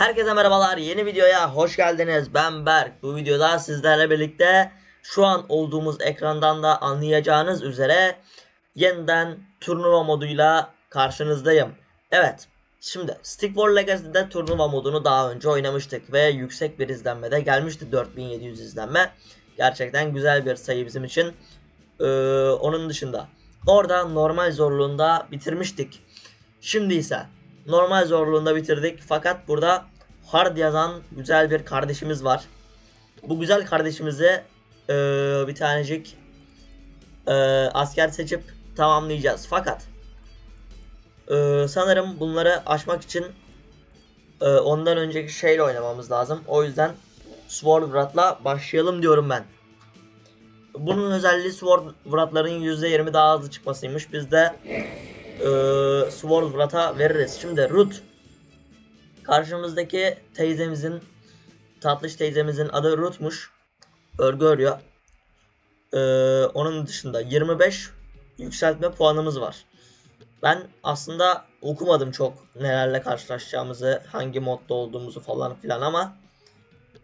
Herkese merhabalar. Yeni videoya hoş geldiniz. Ben Berk. Bu videoda sizlerle birlikte şu an olduğumuz ekrandan da anlayacağınız üzere yeniden turnuva moduyla karşınızdayım. Evet. Şimdi Stick War Legacy'de turnuva modunu daha önce oynamıştık ve yüksek bir izlenmede gelmişti 4700 izlenme. Gerçekten güzel bir sayı bizim için. Ee, onun dışında orada normal zorluğunda bitirmiştik. Şimdi ise normal zorluğunda bitirdik fakat burada hard yazan güzel bir kardeşimiz var. Bu güzel kardeşimizi e, bir tanecik e, asker seçip tamamlayacağız. Fakat e, sanırım bunları aşmak için e, ondan önceki şeyle oynamamız lazım. O yüzden Swordwrath'la başlayalım diyorum ben. Bunun özelliği Swordwrath'ların %20 daha hızlı çıkmasıymış. Biz de e, Swordwrath'a veririz. Şimdi Root karşımızdaki teyzemizin tatlış teyzemizin adı Root'muş. Örgü örüyor. E, onun dışında 25 yükseltme puanımız var. Ben aslında okumadım çok nelerle karşılaşacağımızı, hangi modda olduğumuzu falan filan ama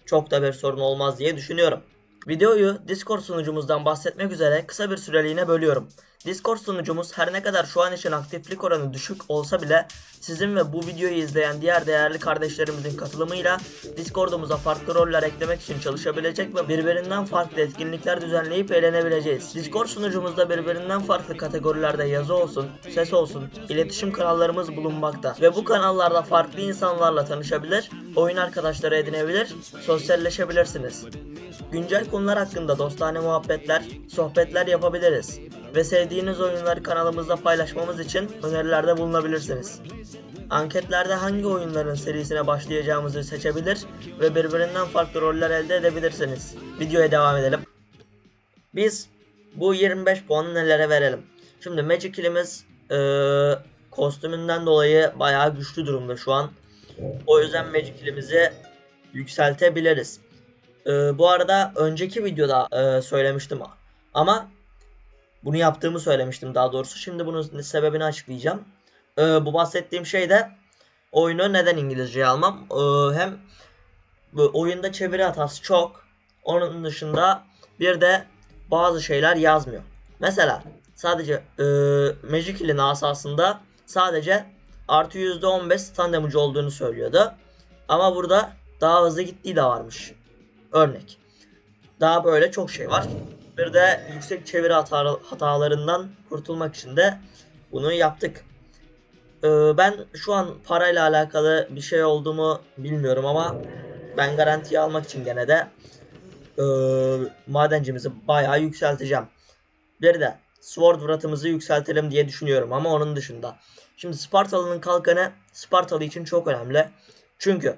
çok da bir sorun olmaz diye düşünüyorum. Videoyu Discord sunucumuzdan bahsetmek üzere kısa bir süreliğine bölüyorum. Discord sunucumuz her ne kadar şu an için aktiflik oranı düşük olsa bile sizin ve bu videoyu izleyen diğer değerli kardeşlerimizin katılımıyla Discord'umuza farklı roller eklemek için çalışabilecek ve birbirinden farklı etkinlikler düzenleyip eğlenebileceğiz. Discord sunucumuzda birbirinden farklı kategorilerde yazı olsun, ses olsun, iletişim kanallarımız bulunmakta ve bu kanallarda farklı insanlarla tanışabilir, oyun arkadaşları edinebilir, sosyalleşebilirsiniz. Güncel konular hakkında dostane muhabbetler, sohbetler yapabiliriz ve sevdiğiniz oyunları kanalımızda paylaşmamız için önerilerde bulunabilirsiniz. Anketlerde hangi oyunların serisine başlayacağımızı seçebilir ve birbirinden farklı roller elde edebilirsiniz. Videoya devam edelim. Biz bu 25 puanı nelere verelim? Şimdi Magic Kill'imiz eee, kostümünden dolayı bayağı güçlü durumda şu an. O yüzden Magic Kill'imizi yükseltebiliriz. Ee, bu arada önceki videoda e, söylemiştim ama bunu yaptığımı söylemiştim daha doğrusu. Şimdi bunun sebebini açıklayacağım. Ee, bu bahsettiğim şey de oyunu neden İngilizceye almam. Ee, hem oyunda çeviri hatası çok. Onun dışında bir de bazı şeyler yazmıyor. Mesela sadece e, Magic Kill'in asasında sadece artı %15 stun damage olduğunu söylüyordu. Ama burada daha hızlı gittiği de varmış. Örnek. Daha böyle çok şey var. Bir de yüksek çeviri hata- hatalarından kurtulmak için de bunu yaptık. Ee, ben şu an parayla alakalı bir şey olduğumu bilmiyorum ama ben garantiye almak için gene de e, madencimizi bayağı yükselteceğim. Bir de Sword Wrath'ımızı yükseltelim diye düşünüyorum ama onun dışında. Şimdi Spartalı'nın kalkanı Spartalı için çok önemli. Çünkü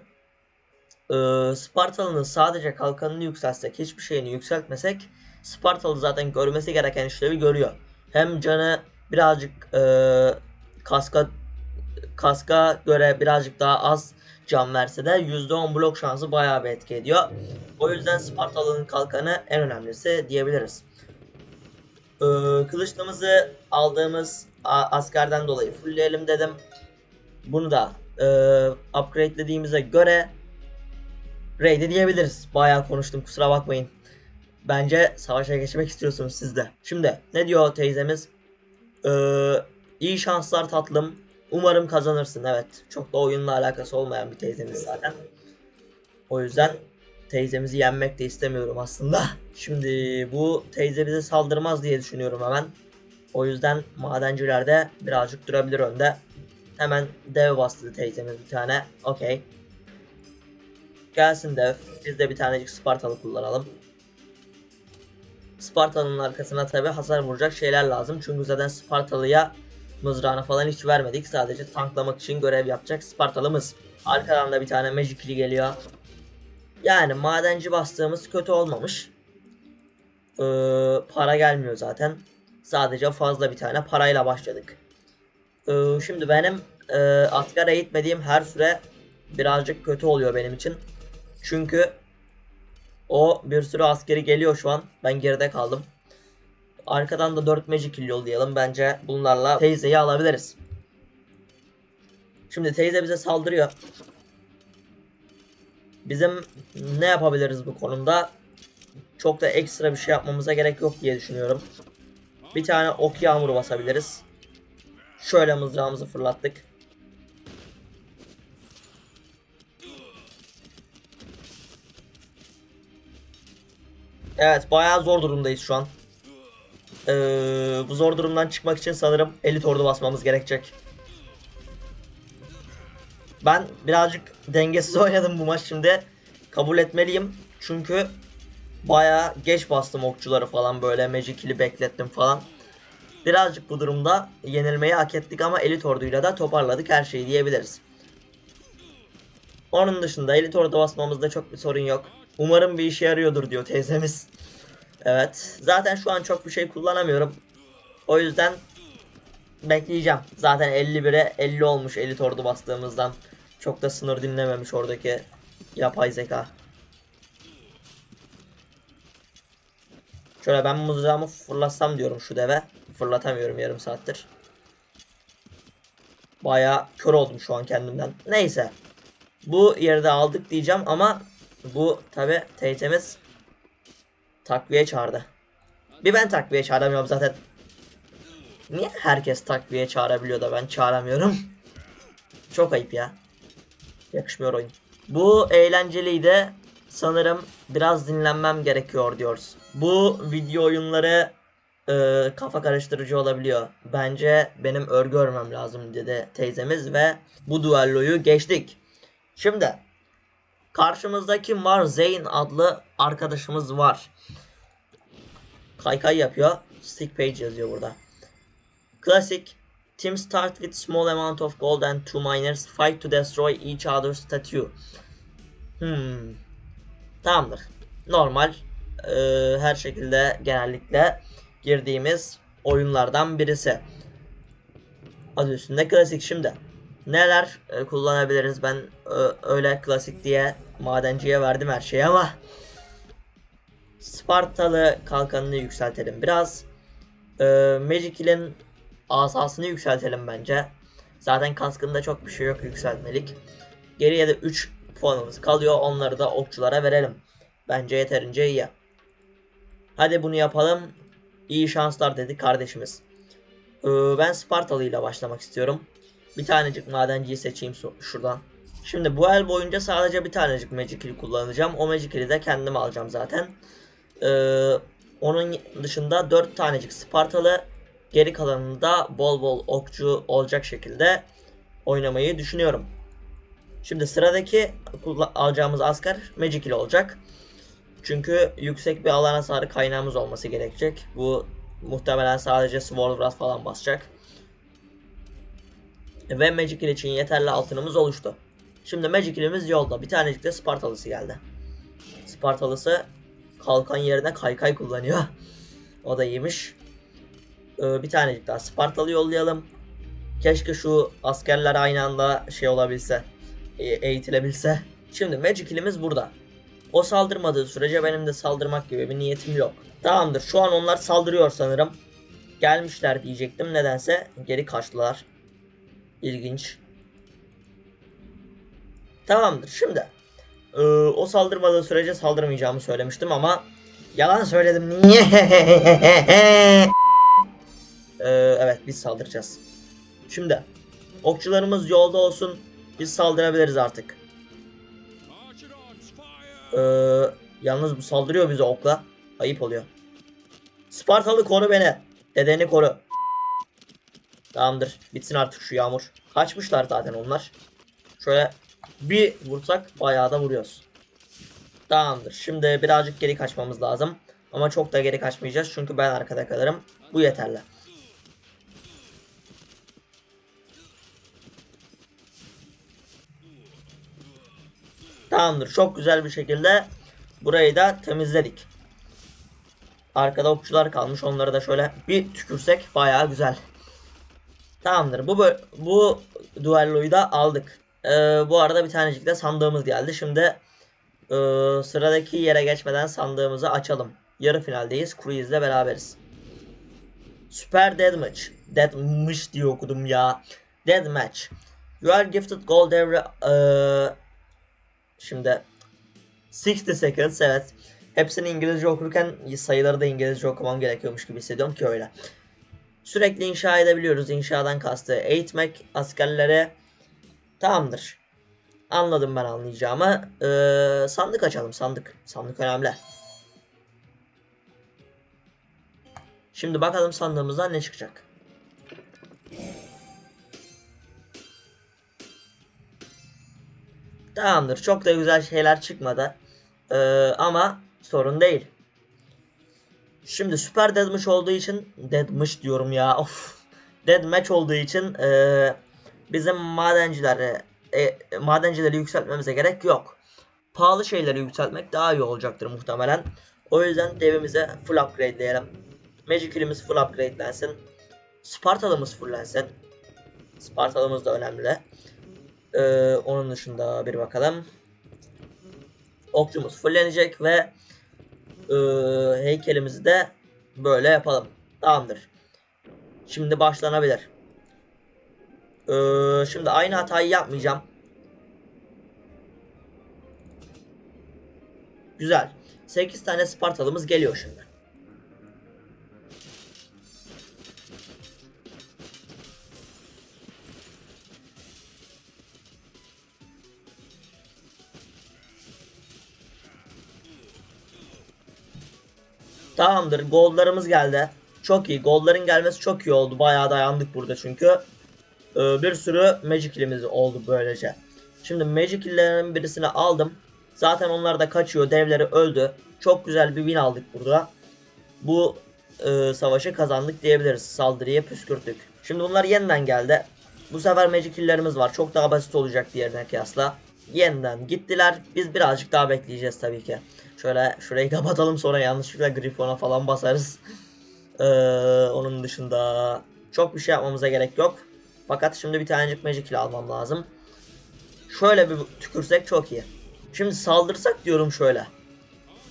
e, Spartalı'nın sadece kalkanını yükseltsek, hiçbir şeyini yükseltmesek Spartalı zaten görmesi gereken işlevi görüyor. Hem canı birazcık e, kaska kaska göre birazcık daha az can verse de %10 blok şansı bayağı bir etki ediyor. O yüzden Spartalı'nın kalkanı en önemlisi diyebiliriz. Ee, kılıçlığımızı aldığımız askerden dolayı fullleyelim dedim. Bunu da e, upgradelediğimize göre raid'i diyebiliriz. Bayağı konuştum kusura bakmayın. Bence savaşa geçmek istiyorsunuz siz de. Şimdi ne diyor teyzemiz? Ee, iyi şanslar tatlım. Umarım kazanırsın. Evet. Çok da oyunla alakası olmayan bir teyzemiz zaten. O yüzden teyzemizi yenmek de istemiyorum aslında. Şimdi bu teyze bize saldırmaz diye düşünüyorum hemen. O yüzden madenciler de birazcık durabilir önde. Hemen dev bastı teyzemiz bir tane. Okey. Gelsin dev. Biz de bir tanecik Spartalı kullanalım. Spartalı'nın arkasına tabi hasar vuracak şeyler lazım. Çünkü zaten Spartalı'ya mızrağını falan hiç vermedik. Sadece tanklamak için görev yapacak Spartalımız. Arkadan da bir tane Magically geliyor. Yani madenci bastığımız kötü olmamış. Ee, para gelmiyor zaten. Sadece fazla bir tane parayla başladık. Ee, şimdi benim e, askere gitmediğim her süre birazcık kötü oluyor benim için. Çünkü o bir sürü askeri geliyor şu an. Ben geride kaldım. Arkadan da 4 Magic Kill yollayalım. Bence bunlarla teyzeyi alabiliriz. Şimdi teyze bize saldırıyor. Bizim ne yapabiliriz bu konuda? Çok da ekstra bir şey yapmamıza gerek yok diye düşünüyorum. Bir tane ok yağmuru basabiliriz. Şöyle mızrağımızı fırlattık. Evet bayağı zor durumdayız şu an. Ee, bu zor durumdan çıkmak için sanırım elit ordu basmamız gerekecek. Ben birazcık dengesiz oynadım bu maç şimdi. Kabul etmeliyim. Çünkü bayağı geç bastım okçuları falan böyle Magic'ili beklettim falan. Birazcık bu durumda yenilmeyi hak ettik ama elit orduyla da toparladık her şeyi diyebiliriz. Onun dışında elit ordu basmamızda çok bir sorun yok. Umarım bir işe yarıyordur diyor teyzemiz. Evet. Zaten şu an çok bir şey kullanamıyorum. O yüzden bekleyeceğim. Zaten 51'e 50 olmuş elit ordu bastığımızdan. Çok da sınır dinlememiş oradaki yapay zeka. Şöyle ben mızrağımı fırlatsam diyorum şu deve. Fırlatamıyorum yarım saattir. Baya kör oldum şu an kendimden. Neyse. Bu yerde aldık diyeceğim ama bu tabi teyzemiz takviye çağırdı. Bir ben takviye çağıramıyorum zaten. Niye herkes takviye çağırabiliyor da ben çağıramıyorum? Çok ayıp ya. Yakışmıyor oyun. Bu eğlenceliydi. Sanırım biraz dinlenmem gerekiyor diyoruz. Bu video oyunları e, kafa karıştırıcı olabiliyor. Bence benim örgü örmem lazım dedi teyzemiz ve bu duelloyu geçtik. Şimdi karşımızdaki Mar Zayn adlı arkadaşımız var. Kaykay yapıyor. Stick page yazıyor burada. Classic. Team start with small amount of gold and two miners fight to destroy each other's statue. Hmm. Tamamdır. Normal. Ee, her şekilde genellikle girdiğimiz oyunlardan birisi. Adı üstünde klasik şimdi. Neler e, kullanabiliriz? Ben ö- öyle klasik diye madenciye verdim her şeyi ama Spartalı kalkanını yükseltelim biraz. Ee, Magicil'in asasını yükseltelim bence. Zaten kaskında çok bir şey yok yükseltmelik. Geriye de 3 puanımız kalıyor. Onları da okçulara verelim. Bence yeterince iyi. Hadi bunu yapalım. İyi şanslar dedi kardeşimiz. Ee, ben Spartalı ile başlamak istiyorum. Bir tanecik madenciyi seçeyim şuradan. Şimdi bu el boyunca sadece bir tanecik Magicil kullanacağım. O Magicil'i de kendim alacağım zaten. Ee, onun dışında 4 tanecik Spartalı geri kalanında bol bol okçu olacak şekilde oynamayı düşünüyorum. Şimdi sıradaki alacağımız asker Magicil olacak. Çünkü yüksek bir alan hasarı kaynağımız olması gerekecek. Bu muhtemelen sadece Swordwrath falan basacak. Ve Magicil için yeterli altınımız oluştu. Şimdi Magicil'imiz yolda. Bir tanecik de Spartalısı geldi. Spartalısı kalkan yerine kaykay kullanıyor. o da iyiymiş. Ee, bir tanecik daha Spartalı yollayalım. Keşke şu askerler aynı anda şey olabilse. e- eğitilebilse. Şimdi Magicil'imiz burada. O saldırmadığı sürece benim de saldırmak gibi bir niyetim yok. Tamamdır. Şu an onlar saldırıyor sanırım. Gelmişler diyecektim. Nedense geri kaçtılar. İlginç. Tamamdır. Şimdi ee, o saldırmadığı sürece saldırmayacağımı söylemiştim ama yalan söyledim. Niye? Ee, evet biz saldıracağız. Şimdi okçularımız yolda olsun. Biz saldırabiliriz artık. Ee, yalnız bu saldırıyor bize okla. Ayıp oluyor. Spartalı koru beni. Dedeni koru. Tamamdır. Bitsin artık şu yağmur. Kaçmışlar zaten onlar. Şöyle bir vursak bayağı da vuruyoruz. Tamamdır. Şimdi birazcık geri kaçmamız lazım. Ama çok da geri kaçmayacağız çünkü ben arkada kalırım. Bu yeterli. Tamamdır. Çok güzel bir şekilde burayı da temizledik. Arkada okçular kalmış. Onları da şöyle bir tükürsek bayağı güzel. Tamamdır. Bu bu duelloyu da aldık. Ee, bu arada bir tanecik de sandığımız geldi. Şimdi ee, sıradaki yere geçmeden sandığımızı açalım. Yarı finaldeyiz. Cruise ile beraberiz. Super Deathmatch. Deathmatch diye okudum ya. Deathmatch. You are gifted gold every... ee, şimdi 60 seconds evet. Hepsini İngilizce okurken sayıları da İngilizce okumam gerekiyormuş gibi hissediyorum ki öyle. Sürekli inşa edebiliyoruz. İnşadan kastı eğitmek askerlere tamamdır. Anladım ben anlayacağımı. Ee, sandık açalım sandık. Sandık önemli. Şimdi bakalım sandığımızdan ne çıkacak. Tamamdır. Çok da güzel şeyler çıkmadı. Ee, ama sorun değil. Şimdi süper deadmatch olduğu için deadmatch diyorum ya. Of. Deadmatch olduğu için ee, bizim madencileri e, madencileri yükseltmemize gerek yok. Pahalı şeyleri yükseltmek daha iyi olacaktır muhtemelen. O yüzden devimize full upgrade'leyelim. Magical'imiz full upgrade'lensin. Spartalımız fulllensin. Spartalımız da önemli. Ee, onun dışında bir bakalım. Okçumuz fullenecek ve e, heykelimizi de böyle yapalım. Tamamdır. Şimdi başlanabilir. Ee, şimdi aynı hatayı yapmayacağım. Güzel. 8 tane Spartalımız geliyor şimdi. Tamamdır. Goldlarımız geldi. Çok iyi. Goldların gelmesi çok iyi oldu. Bayağı dayandık burada çünkü. Ee, bir sürü Magical'imiz oldu böylece. Şimdi Magical'lerin birisini aldım. Zaten onlar da kaçıyor. Devleri öldü. Çok güzel bir win aldık burada. Bu e, savaşı kazandık diyebiliriz. Saldırıya püskürttük. Şimdi bunlar yeniden geldi. Bu sefer Magical'lerimiz var. Çok daha basit olacak diğerine kıyasla. Yeniden gittiler. Biz birazcık daha bekleyeceğiz tabii ki. Şöyle şurayı kapatalım sonra yanlışlıkla Griffon'a falan basarız. Ee, onun dışında çok bir şey yapmamıza gerek yok. Fakat şimdi bir tanecik Magic almam lazım. Şöyle bir tükürsek çok iyi. Şimdi saldırsak diyorum şöyle.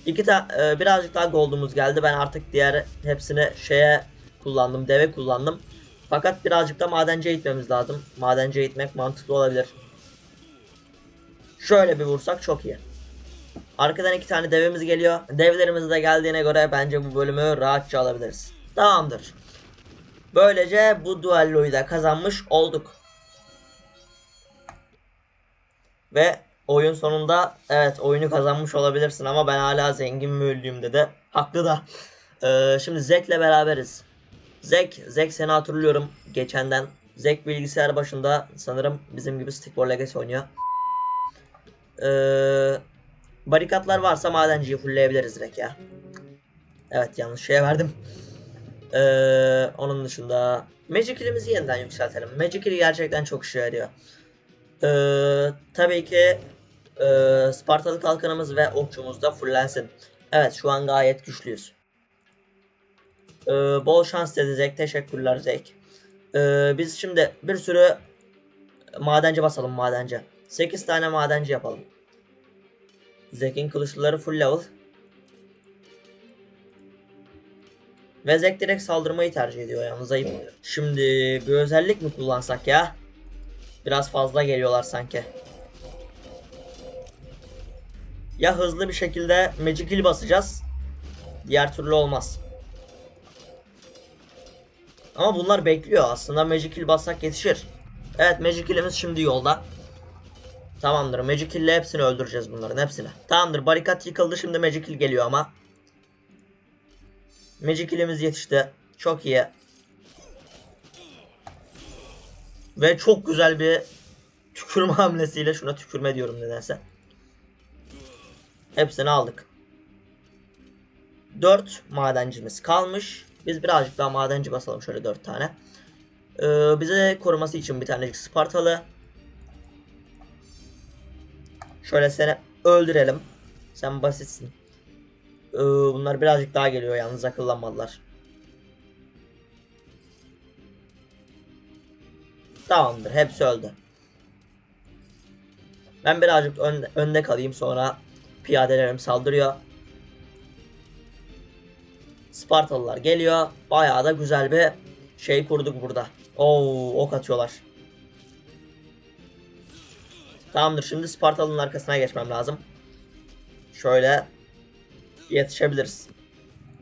İki ta e, birazcık daha gold'umuz geldi. Ben artık diğer hepsini şeye kullandım, deve kullandım. Fakat birazcık da madenciye gitmemiz lazım. Madenciye gitmek mantıklı olabilir. Şöyle bir vursak çok iyi. Arkadan iki tane devimiz geliyor. Devlerimiz de geldiğine göre bence bu bölümü rahatça alabiliriz. Tamamdır. Böylece bu duelloyu da kazanmış olduk. Ve oyun sonunda evet oyunu kazanmış olabilirsin ama ben hala zengin mi öldüğüm dedi. Haklı da. Ee, şimdi Zek'le beraberiz. Zek, Zek seni hatırlıyorum geçenden. Zek bilgisayar başında sanırım bizim gibi Stickball Legacy oynuyor. Ee, barikatlar varsa madenciyi fullleyebiliriz direkt ya. Evet yanlış şeye verdim. Ee, onun dışında Magical'imizi yeniden yükseltelim. Magical'i gerçekten çok işe yarıyor. Ee, tabii ki e, Spartalı kalkanımız ve okçumuz da fullensin. Evet şu an gayet güçlüyüz. Ee, bol şans dedi Zek. Teşekkürler Zek. Ee, biz şimdi bir sürü madenci basalım madenci. 8 tane madenci yapalım. Zek'in kılıçlıları full level. Ve Zek direkt saldırmayı tercih ediyor yalnız ayıp. Şimdi bir özellik mi kullansak ya? Biraz fazla geliyorlar sanki. Ya hızlı bir şekilde Magic Heal basacağız. Diğer türlü olmaz. Ama bunlar bekliyor. Aslında Magic Heal bassak yetişir. Evet Magic Heal'imiz şimdi yolda. Tamamdır. Magic ile hepsini öldüreceğiz bunların hepsini. Tamamdır. Barikat yıkıldı. Şimdi Magic Heal geliyor ama. Magic Heal'imiz yetişti. Çok iyi. Ve çok güzel bir tükürme hamlesiyle şuna tükürme diyorum nedense. Hepsini aldık. 4 madencimiz kalmış. Biz birazcık daha madenci basalım şöyle 4 tane. Ee, bize koruması için bir tanecik Spartalı. Şöyle seni öldürelim. Sen basitsin. Ee, bunlar birazcık daha geliyor yalnız akıllanmadılar. Tamamdır. Hepsi öldü. Ben birazcık ön- önde kalayım sonra piyadelerim saldırıyor. Spartalılar geliyor. Bayağı da güzel bir şey kurduk burada. Oo, ok atıyorlar. Tamamdır. Şimdi Spartalı'nın arkasına geçmem lazım. şöyle yetişebiliriz.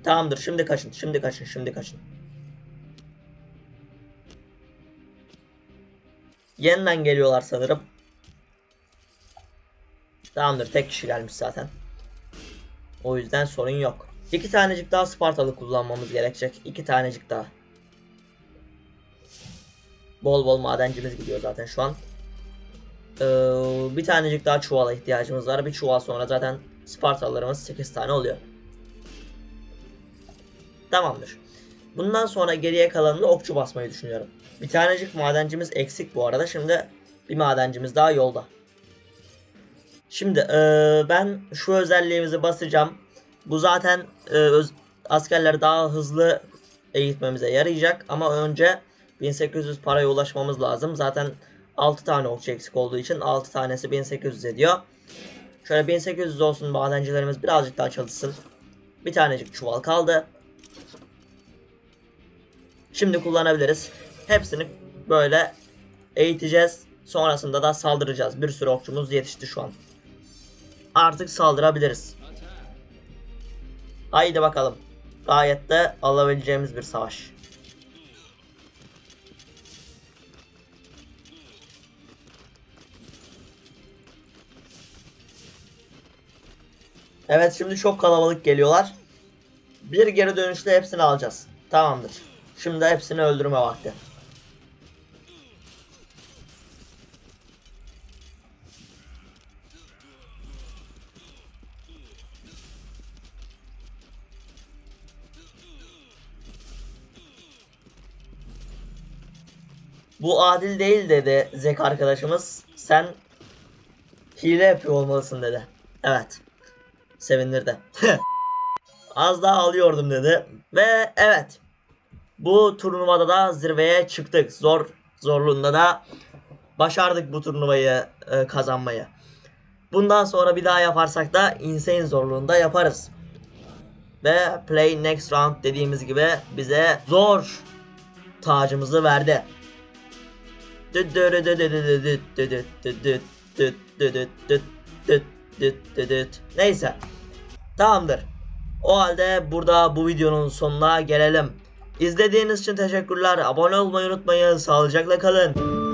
Tamamdır şimdi kaçın şimdi kaçın şimdi kaçın. Yeniden geliyorlar sanırım. Tamamdır tek kişi gelmiş zaten. O yüzden sorun yok. İki tanecik daha Spartalı kullanmamız gerekecek. İki tanecik daha. Bol bol madencimiz gidiyor zaten şu an. Ee, bir tanecik daha çuvala ihtiyacımız var. Bir çuval sonra zaten Spartalılarımız 8 tane oluyor. Tamamdır. Bundan sonra geriye kalanını okçu basmayı düşünüyorum. Bir tanecik madencimiz eksik bu arada. Şimdi bir madencimiz daha yolda. Şimdi eee, ben şu özelliğimizi basacağım. Bu zaten öz- askerleri daha hızlı eğitmemize yarayacak. Ama önce 1800 paraya ulaşmamız lazım. Zaten 6 tane okçu eksik olduğu için 6 tanesi 1800 ediyor. Şöyle 1800 olsun madencilerimiz birazcık daha çalışsın. Bir tanecik çuval kaldı. Şimdi kullanabiliriz. Hepsini böyle eğiteceğiz. Sonrasında da saldıracağız. Bir sürü okçumuz yetişti şu an. Artık saldırabiliriz. Haydi bakalım. Gayet de alabileceğimiz bir savaş. Evet şimdi çok kalabalık geliyorlar. Bir geri dönüşte hepsini alacağız. Tamamdır. Şimdi hepsini öldürme vakti. Bu adil değil dedi Zek arkadaşımız. Sen hile yapıyor olmalısın dedi. Evet. Sevindirdi. Az daha alıyordum dedi. Ve evet. Bu turnuvada da zirveye çıktık. Zor zorluğunda da başardık bu turnuvayı e, kazanmayı. Bundan sonra bir daha yaparsak da insane zorluğunda yaparız. Ve play next round dediğimiz gibi bize zor tacımızı verdi. Neyse. Tamamdır. O halde burada bu videonun sonuna gelelim. İzlediğiniz için teşekkürler. Abone olmayı unutmayın. Sağlıcakla kalın.